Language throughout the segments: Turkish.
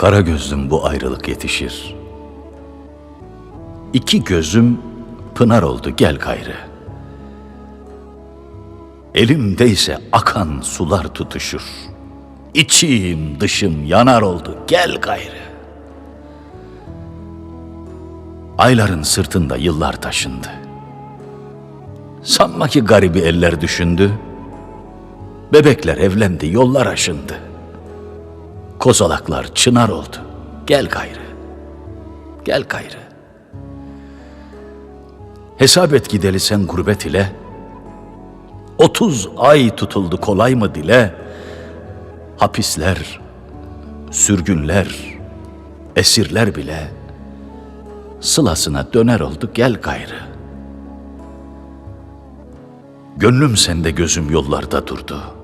Kara gözlüm bu ayrılık yetişir. İki gözüm pınar oldu gel gayrı. Elimdeyse akan sular tutuşur. İçim dışım yanar oldu gel gayrı. Ayların sırtında yıllar taşındı. Sanma ki garibi eller düşündü. Bebekler evlendi, yollar aşındı. Kozalaklar çınar oldu. Gel gayrı. Gel gayrı. Hesap et gideli sen gurbet ile. Otuz ay tutuldu kolay mı dile? Hapisler, sürgünler, esirler bile sılasına döner oldu gel gayrı. Gönlüm sende gözüm yollarda durdu.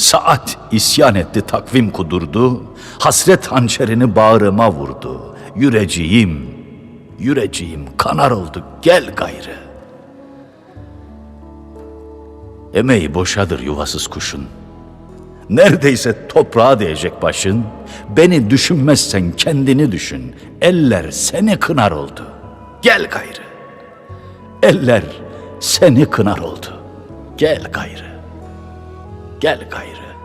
Saat isyan etti takvim kudurdu. Hasret hançerini bağrıma vurdu. Yüreceğim, yüreceğim kanar oldu gel gayrı. Emeği boşadır yuvasız kuşun. Neredeyse toprağa değecek başın. Beni düşünmezsen kendini düşün. Eller seni kınar oldu. Gel gayrı. Eller seni kınar oldu. Gel gayrı. Gel gayrı.